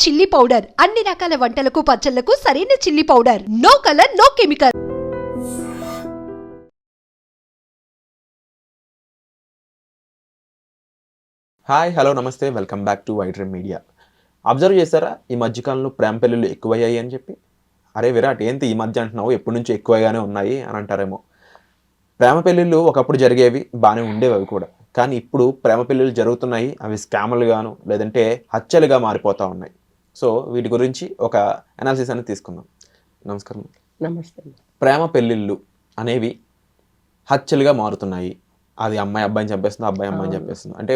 Chilli powder. అన్ని రకాల వంటలకు పచ్చళ్ళకు సరైన chilli powder. No colour no chemical. Hi hello namaste. Welcome back to Ydream media. Observe చేశారా? ఈ మధ్యకాలంలో ప్రేమ పెళ్ళిళ్ళు ఎక్కువయ్యాయి అని చెప్పి? అరే విరాట్ ఏంటి ఈ మధ్య అంటున్నావు? ఎప్పటి నుంచో ఎక్కువగానే ఉన్నాయి అని అంటారేమో. ప్రేమ పెళ్ళిళ్ళు ఒకప్పుడు జరిగేవి బాగానే ఉండేవి అవి కూడా. కానీ ఇప్పుడు ప్రేమ పెళ్ళిళ్ళు జరుగుతున్నాయి. అవి స్కామ్లుగాను లేదంటే హత్యలుగా మారిపోతూ ఉన్నాయి. సో వీటి గురించి ఒక అనాలిసిస్ అనేది తీసుకుందాం. నమస్కారం. నమస్తే. ప్రేమ పెళ్ళిళ్ళు అనేవి హత్యలుగా మారుతున్నాయి. అది అమ్మాయి అబ్బాయిని చంపేస్తుంది అబ్బాయి అమ్మాయిని చంపేస్తుంది. అంటే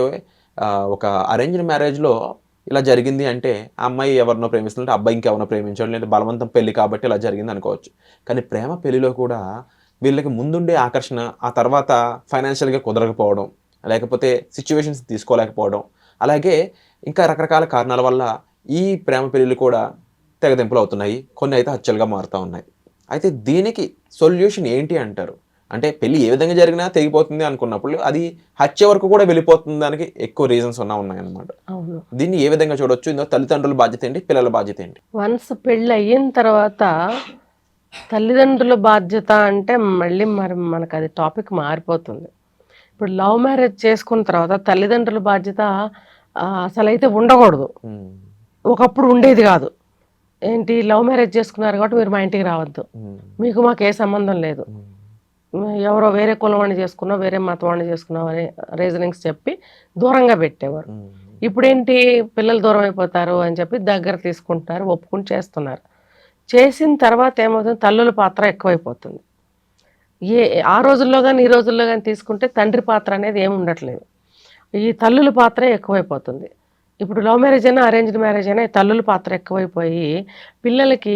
ఒక అరేంజ్డ్ మ్యారేజ్లో ఇలా జరిగింది అంటే ఆ అమ్మాయి ఎవరినో ప్రేమిస్తుంటే అబ్బాయి ఇంకెవరినో ప్రేమించడం లేదా బలవంతం పెళ్ళి కాబట్టి ఇలా జరిగింది అనుకోవచ్చు. కానీ ప్రేమ పెళ్ళిలో కూడా వీళ్ళకి ముందుండే ఆకర్షణ ఆ తర్వాత ఫైనాన్షియల్గా కుదరకపోవడం లేకపోతే సిచ్యువేషన్స్ తీసుకోలేకపోవడం అలాగే ఇంకా రకరకాల కారణాల వల్ల ఈ ప్రేమ పెళ్ళిళ్ళు కూడా తెగదెంపులు అవుతున్నాయి. కొన్ని అయితే హత్యలుగా మారుతూ ఉన్నాయి. అయితే దీనికి సొల్యూషన్ ఏంటి అంటారు? అంటే పెళ్ళి ఏ విధంగా జరిగినా తెగిపోతుంది అనుకున్నప్పుడు అది హత్య వరకు కూడా వెళ్ళిపోతుంది దానికి ఎక్కువ రీజన్స్ ఉన్నా ఉన్నాయన్నమాట. అవును. దీన్ని ఏ విధంగా చూడొచ్చు? ఇందులో తల్లిదండ్రుల బాధ్యత ఏంటి? పిల్లల బాధ్యత ఏంటి? వన్స్ పెళ్ళి అయిన తర్వాత తల్లిదండ్రుల బాధ్యత అంటే మళ్ళీ మరి మనకు అది టాపిక్ మారిపోతుంది. ఇప్పుడు లవ్ మ్యారేజ్ చేసుకున్న తర్వాత తల్లిదండ్రుల బాధ్యత ఆ, అసలైతే ఉండకూడదు. ఒకప్పుడు ఉండేది కాదు. ఏంటి? లవ్ మ్యారేజ్ చేసుకున్నారు కాబట్టి మీరు మా ఇంటికి రావద్దు. మీకు మాకు ఏ సంబంధం లేదు. ఎవరో వేరే కులం వాడిని చేసుకున్నావు వేరే మతం వాడిని చేసుకున్నావు అనే రీజనింగ్స్ చెప్పి దూరంగా పెట్టేవారు. ఇప్పుడేంటి? పిల్లలు దూరం అయిపోతారు అని చెప్పి దగ్గర తీసుకుంటున్నారు ఒప్పుకుని చేస్తున్నారు. చేసిన తర్వాత ఏమవుతుంది? తల్లుల పాత్ర ఎక్కువైపోతుంది. ఏ ఆ రోజుల్లో కానీ ఈ రోజుల్లో కానీ తీసుకుంటే తండ్రి పాత్ర అనేది ఏమి ఉండట్లేదు. ఈ తల్లుల పాత్ర ఎక్కువైపోతుంది. ఇప్పుడు లవ్ మ్యారేజ్ అయినా అరేంజ్డ్ మ్యారేజ్ అయినా తల్లుల పాత్ర ఎక్కువైపోయి పిల్లలకి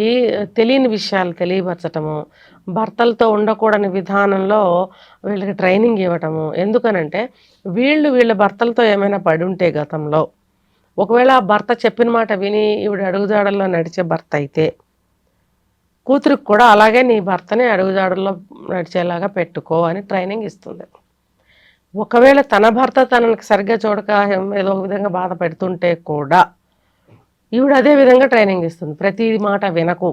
తెలియని విషయాలు తెలియపరచటము భర్తలతో ఉండకూడని విధానంలో వీళ్ళకి ట్రైనింగ్ ఇవ్వటము. ఎందుకనంటే వీళ్ళు వీళ్ళ భర్తలతో ఏమైనా పడి ఉంటే గతంలో ఒకవేళ ఆ భర్త చెప్పిన మాట విని ఈవిడ అడుగుజాడల్లో నడిచే భర్త అయితే కూతురికి కూడా అలాగే నీ భర్తని అడుగుజాడల్లో నడిచేలాగా పెట్టుకో అని ట్రైనింగ్ ఇస్తుంది. ఒకవేళ తన భర్త తనకి సరిగ్గా చూడక ఏదో ఒక విధంగా బాధ పెడుతుంటే కూడా ఈవిడ అదే విధంగా ట్రైనింగ్ ఇస్తుంది. ప్రతి మాట వినకు.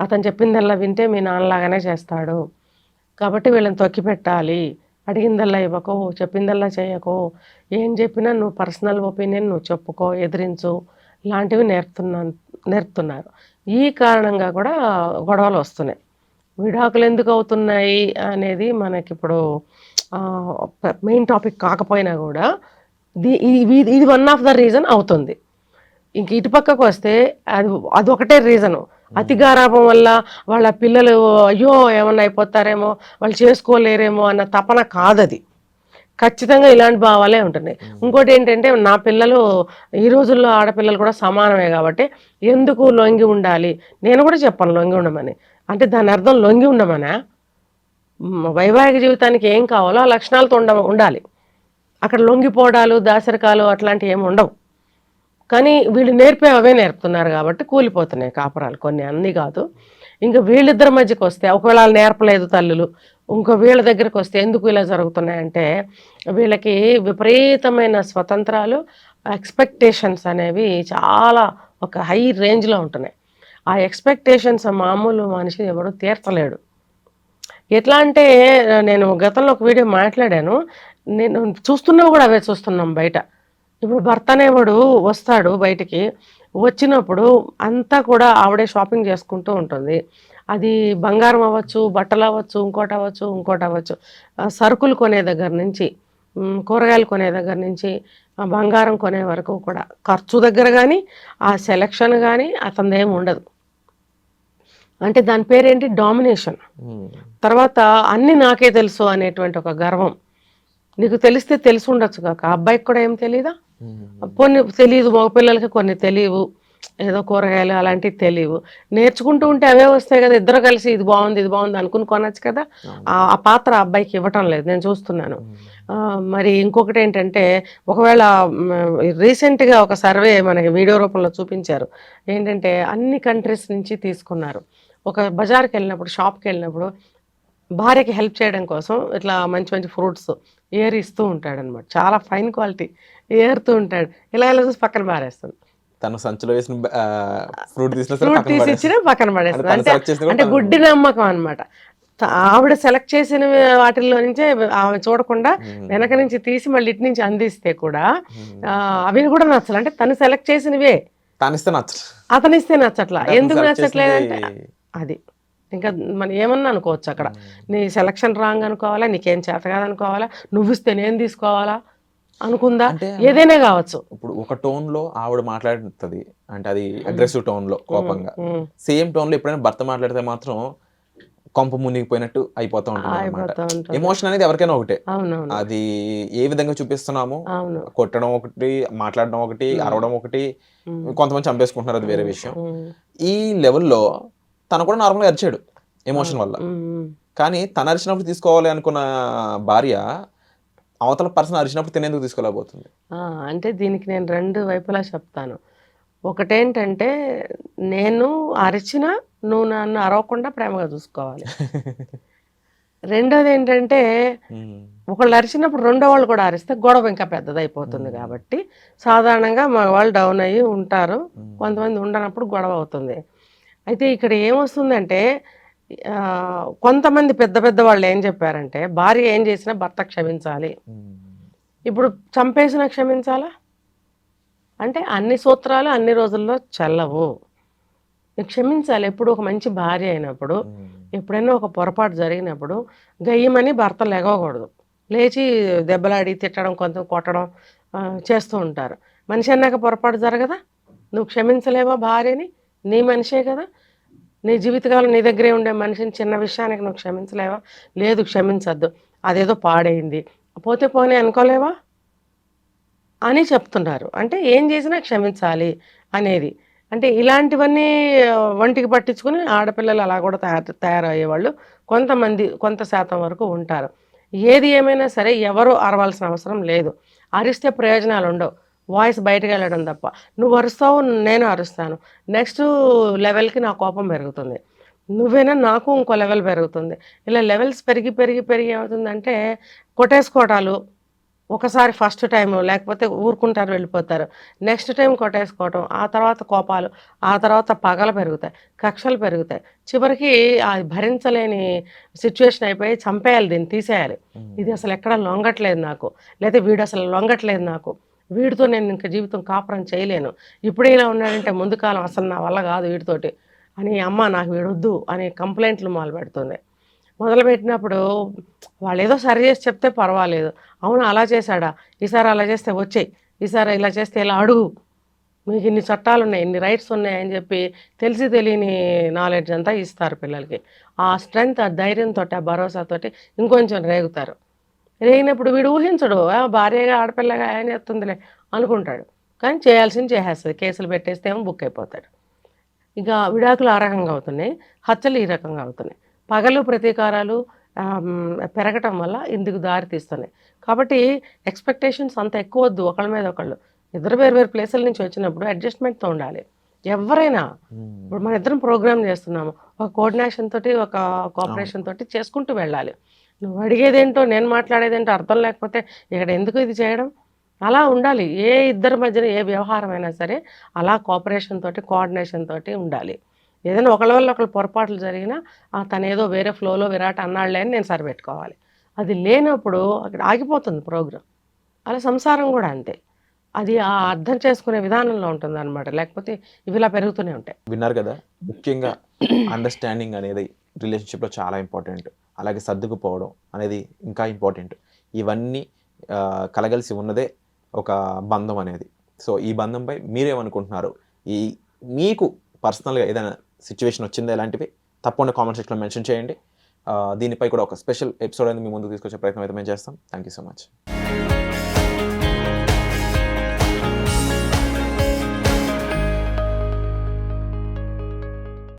అతను చెప్పిందల్లా వింటే మీ నాన్నలాగానే చేస్తాడు. కాబట్టి వీళ్ళని తొక్కి పెట్టాలి. అడిగిందల్లా ఇవ్వకు చెప్పిందల్లా చేయకో. ఏం చెప్పినా నువ్వు పర్సనల్ ఒపీనియన్ నువ్వు చెప్పుకో ఎదిరించు. లాంటివి నేర్పుతున్నా నేర్పుతున్నారు. ఈ కారణంగా కూడా గొడవలు వస్తున్నాయి. విడాకులు ఎందుకు అవుతున్నాయి అనేది మనకిప్పుడు మెయిన్ టాపిక్ కాకపోయినా కూడా ది- ఇది ఇది వన్ ఆఫ్ ద రీజన్ అవుతుంది. ఇంక ఇటు పక్కకు వస్తే అది అదొకటే రీజను అతి గారాభం వల్ల వాళ్ళ పిల్లలు అయ్యో ఏమన్నా అయిపోతారేమో వాళ్ళు చేసుకోలేరేమో అన్న తపన కాదది. ఖచ్చితంగా ఇలాంటి భావాలే ఉంటున్నాయి. ఇంకోటి ఏంటంటే నా పిల్లలు ఈ రోజుల్లో ఆడపిల్లలు కూడా సమానమే కాబట్టి ఎందుకు లొంగి ఉండాలి? నేను కూడా చెప్పాను లొంగి ఉండమని. అంటే దాని అర్థం లొంగి ఉండమనా? వైవాహిక జీవితానికి ఏం కావాలో ఆ లక్షణాలతో ఉండ ఉండాలి. అక్కడ లొంగిపోవడాలు దాసరికాలు అట్లాంటివి ఏమి ఉండవు. కానీ వీళ్ళు నేర్పే అవే నేర్పుతున్నారు కాబట్టి కూలిపోతున్నాయి కాపురాలు. కొన్ని అన్నీ కాదు. ఇంకా వీళ్ళిద్దరి మధ్యకి వస్తే ఒకవేళ నేర్పలేదు తల్లులు ఇంకో వీళ్ళ దగ్గరకు వస్తే ఎందుకు ఇలా జరుగుతున్నాయంటే వీళ్ళకి విపరీతమైన స్వతంత్రాలు ఎక్స్పెక్టేషన్స్ అనేవి చాలా ఒక హై రేంజ్లో ఉంటున్నాయి. ఆ ఎక్స్పెక్టేషన్స్ మామూలు మనిషి ఎవడు తీర్చలేడు. ఎట్లా అంటే నేను గతంలో ఒక వీడియో మాట్లాడాను. నేను చూస్తున్నావు కూడా అవే చూస్తున్నాం బయట. ఇప్పుడు భర్త అనేవాడు వస్తాడు బయటికి. వచ్చినప్పుడు అంతా కూడా ఆవిడే షాపింగ్ చేసుకుంటూ ఉంటుంది. అది బంగారం అవ్వచ్చు బట్టలు అవ్వచ్చు ఇంకోటి అవ్వచ్చు ఇంకోటి అవ్వచ్చు. ఆ సరుకులు కొనే దగ్గర నుంచి కూరగాయలు కొనే దగ్గర నుంచి బంగారం కొనే వరకు కూడా. ఖర్చు దగ్గర కానీ ఆ సెలక్షన్ కానీ అతనిదేమి ఉండదు. అంటే దాని పేరేంటి? డామినేషన్. తర్వాత అన్ని నాకే తెలుసు అనేటువంటి ఒక గర్వం. నీకు తెలిస్తే తెలిసి ఉండొచ్చు కాక అబ్బాయికి కూడా ఏం తెలియదా కొన్ని తెలియదు మగపిల్లలకి కొన్ని తెలియవు ఏదో కూరగాయలు అలాంటివి తెలియవు నేర్చుకుంటూ ఉంటే అవే వస్తాయి కదా. ఇద్దరు కలిసి ఇది బాగుంది ఇది బాగుంది అనుకుని కొనొచ్చు కదా. ఆ పాత్ర అబ్బాయికి ఇవ్వటం లేదు. నేను చూస్తున్నాను. మరి ఇంకొకటి ఏంటంటే ఒకవేళ రీసెంట్గా ఒక సర్వే మనకి వీడియో రూపంలో చూపించారు. ఏంటంటే అన్ని కంట్రీస్ నుంచి తీసుకున్నారు. ఒక బజార్కి వెళ్ళినప్పుడు షాప్కి వెళ్ళినప్పుడు భార్యకి హెల్ప్ చేయడం కోసం ఇట్లా మంచి మంచి ఫ్రూట్స్ ఏర్ ఇస్తూ ఉంటాడు అనమాట చాలా ఫైన్ క్వాలిటీ ఏరుతూ ఉంటాడు. ఇలా ఇలా చూసి పక్కన పారేస్తుంది తన సంచిలో వేసిన ఫ్రూట్ ఫ్రూట్ తీసి ఇచ్చినా పక్కన పడేస్తుంది అంటే అంటే గుడ్డి నమ్మకం అన్నమాట. త- ఆవిడ సెలెక్ట్ చేసిన వాటిల్లో నుంచే ఆమె చూడకుండా. వెనక నుంచి తీసి మళ్ళీ ఇటు నుంచి అందిస్తే కూడా అవి కూడా నచ్చలు? అంటే తను సెలెక్ట్ చేసినవే. తానిస్తే నచ్చదు అతనిస్తే నచ్చట్లా? ఎందుకు నచ్చట్లేదంటే అది. ఇంకా మనం ఏమన్నా అనుకోవచ్చు అక్కడ. నీ సెలక్షన్ రాంగ్ అనుకోవాలా నీకేం చేత కాదనుకోవాలా నువ్వు ఇస్తే నేను తీసుకోవాలా అనుకుందా? ఏదైనా కావచ్చు. ఇప్పుడు ఒక టోన్లో ఆవిడ మాట్లాడుతుంది. అంటే అది అగ్రెసివ్ టోన్లో కోపంగా. సేమ్ టోన్లో ఎప్పుడైనా భర్త మాట్లాడితే మాత్రం కొంప మునిగిపోయినట్టు అయిపోతూ ఉంటుంది. ఎమోషన్ అనేది ఎవరికైనా ఒకటే. అది ఏ విధంగా చూపిస్తున్నామో కొట్టడం ఒకటి మాట్లాడడం ఒకటి అరవడం ఒకటి కొంతమంది చంపేసుకుంటున్నారు అది వేరే విషయం. ఈ లెవెల్లో తను కూడా నార్మల్గా అరిచాడు ఎమోషన్ వల్ల. కానీ తను అరిచినప్పుడు తీసుకోవాలి అనుకున్న భార్య అవతల పర్సన్ అరిచినప్పుడు తినేందుకు తీసుకోలేకపోతుంది. అంటే దీనికి నేను రెండు వైపులా చెప్తాను. ఒకటేంటంటే నేను అరిచిన నువ్వు నన్ను అరవకుండా ప్రేమగా చూసుకోవాలి. రెండోది ఏంటంటే. ఒకళ్ళు అరిచినప్పుడు రెండో వాళ్ళు కూడా అరిస్తే గొడవ ఇంకా పెద్దదైపోతుంది కాబట్టి సాధారణంగా మగవాళ్ళు డౌన్ అయ్యి ఉంటారు. కొంతమంది ఉండనప్పుడు గొడవ అవుతుంది. అయితే ఇక్కడ ఏమొస్తుందంటే కొంతమంది పెద్ద పెద్ద వాళ్ళు ఏం చెప్పారంటే భార్య ఏం చేసినా భర్త క్షమించాలి. ఇప్పుడు చంపేసిన క్షమించాలా? అంటే అన్ని సూత్రాలు అన్ని రోజుల్లో చెల్లవు. క్షమించాలి. ఎప్పుడు ఒక మంచి భార్య అయినప్పుడు. ఎప్పుడైనా ఒక పొరపాటు జరిగినప్పుడు గయ్యమని భర్త లెగవకూడదు. లేచి దెబ్బలాడి తిట్టడం కొంత కొట్టడం చేస్తూ ఉంటారు. మనిషి అన్నాక పొరపాటు జరగదా? నువ్వు క్షమించలేవా భార్యని? నీ మనిషే కదా. నీ జీవితకాలం నీ దగ్గరే ఉండే మనిషిని చిన్న విషయానికి నువ్వు క్షమించలేవా? లేదు క్షమించద్దు. అదేదో పాడైంది. పోతే పోనీ అనుకోలేవా? అని చెప్తున్నారు. అంటే ఏం చేసినా క్షమించాలి అనేది. అంటే ఇలాంటివన్నీ వంటికి పట్టించుకుని ఆడపిల్లలు అలా కూడా తయారు తయారయ్యేవాళ్ళు కొంతమంది కొంత శాతం వరకు ఉంటారు. ఏది ఏమైనా సరే ఎవరు అరవాల్సిన అవసరం లేదు. అరిస్తే ప్రయోజనాలు ఉండవు వాయిస్ బయటకు వెళ్ళడం తప్ప. నువ్వు అరుస్తావు నేను అరుస్తాను. నెక్స్ట్ లెవెల్కి నా కోపం పెరుగుతుంది. నువ్వేనా నాకు ఇంకో లెవెల్ పెరుగుతుంది. ఇలా లెవెల్స్ పెరిగి పెరిగి పెరిగి ఏమవుతుందంటే కొట్టేసుకోవటాలు ఒకసారి ఫస్ట్ టైం లేకపోతే ఊరుకుంటారు వెళ్ళిపోతారు. నెక్స్ట్ టైం కొట్టేసుకోవటం ఆ తర్వాత కోపాలు ఆ తర్వాత పగలు పెరుగుతాయి కక్షలు పెరుగుతాయి. చివరికి అది భరించలేని సిచ్యువేషన్ అయిపోయి చంపేయాలి దీన్ని తీసేయాలి. ఇది అసలు ఎక్కడ లొంగట్లేదు నాకు. లేదా వీడు అసలు లొంగట్లేదు నాకు. వీడితో నేను ఇంకా జీవితం కాపురం చేయలేను. ఇప్పుడే ఇలా ఉన్నాడంటే ముందు కాలం అసలు నా వల్ల కాదు వీడితోటి. అని అమ్మ నాకు వీడొద్దు అనే కంప్లైంట్లు మొదలు పెడుతుంది మొదలుపెట్టినప్పుడు వాళ్ళు ఏదో సరి చేసి చెప్తే పర్వాలేదు. అవును అలా చేశాడా? ఈసారి అలా చేస్తే వచ్చేయి. ఈసారి ఇలా చేస్తే ఇలా అడుగు. మీకు ఇన్ని చట్టాలు ఉన్నాయి ఇన్ని రైట్స్ ఉన్నాయి అని చెప్పి తెలిసి తెలియని నాలెడ్జ్ అంతా ఇస్తారు పిల్లలకి. ఆ స్ట్రెంగ్త్ ఆ ధైర్యంతో ఆ భరోసాతోటి ఇంకొంచెం రేగుతారు. రేగినప్పుడు వీడు ఊహించడు "ఆ, భార్యగా ఆడపిల్లగా ఏం చేస్తుందిలే అనుకుంటాడు. కానీ చేయాల్సింది చేసేస్తుంది. కేసులు పెట్టేస్తే ఏమో బుక్ అయిపోతాడు. ఇక విడాకులు ఆ రకంగా అవుతున్నాయి హత్యలు ఈ రకంగా అవుతున్నాయి. పగలు ప్రతీకారాలు పెరగటం వల్ల ఇందుకు దారి తీస్తున్నాయి. కాబట్టి ఎక్స్పెక్టేషన్స్ అంత ఎక్కువ వద్దు ఒకళ్ళ మీద ఒకళ్ళు. ఇద్దరు వేరు వేరు ప్లేసుల నుంచి వచ్చినప్పుడు అడ్జస్ట్మెంట్తో ఉండాలి. ఎవరైనా ఇప్పుడు మన ఇద్దరం ప్రోగ్రామ్ చేస్తున్నాము. ఒక కోఆర్డినేషన్ తోటి ఒక కోఆపరేషన్ తోటి చేసుకుంటూ వెళ్ళాలి. నువ్వు అడిగేదేంటో నేను మాట్లాడేదేంటో అర్థం లేకపోతే ఇక్కడ ఎందుకు ఇది చేయడం? అలా ఉండాలి. ఏ ఇద్దరి మధ్యన ఏ వ్యవహారం అయినా సరే అలా కోఆపరేషన్ తోటి కోఆర్డినేషన్ తోటి ఉండాలి. ఏదైనా ఒకళ్ళ వల్ల ఒకళ్ళు పొరపాట్లు జరిగినా తనేదో తను ఏదో వేరే ఫ్లోలో విరాట్ అన్నాడులే అని నేను సరిపెట్టుకోవాలి. అది లేనప్పుడు అక్కడ ఆగిపోతుంది ప్రోగ్రామ్ అలా సంసారం కూడా అంతే. అది ఆ అర్థం చేసుకునే విధానంలో ఉంటుంది అనమాట లేకపోతే ఇవి ఇలా పెరుగుతూనే ఉంటాయి. విన్నారు కదా ముఖ్యంగా అండర్స్టాండింగ్ అనేది రిలేషన్షిప్లో చాలా ఇంపార్టెంట్ అలాగే సర్దుకుపోవడం అనేది ఇంకా ఇంపార్టెంట్. ఇవన్నీ కలగలిసి ఉన్నదే ఒక బంధం అనేది. సో ఈ బంధంపై మీరేమనుకుంటున్నారు? ఈ మీకు పర్సనల్గా ఏదైనా సిచ్యువేషన్ వచ్చిందా ఇలాంటివి? తప్పకుండా కామెంట్ సెక్షన్లో మెన్షన్ చేయండి. దీనిపై కూడా ఒక స్పెషల్ ఎపిసోడ్ అనేది మీ ముందుకు తీసుకొచ్చే ప్రయత్నం అయితే మేము చేస్తాం. Thank you so much.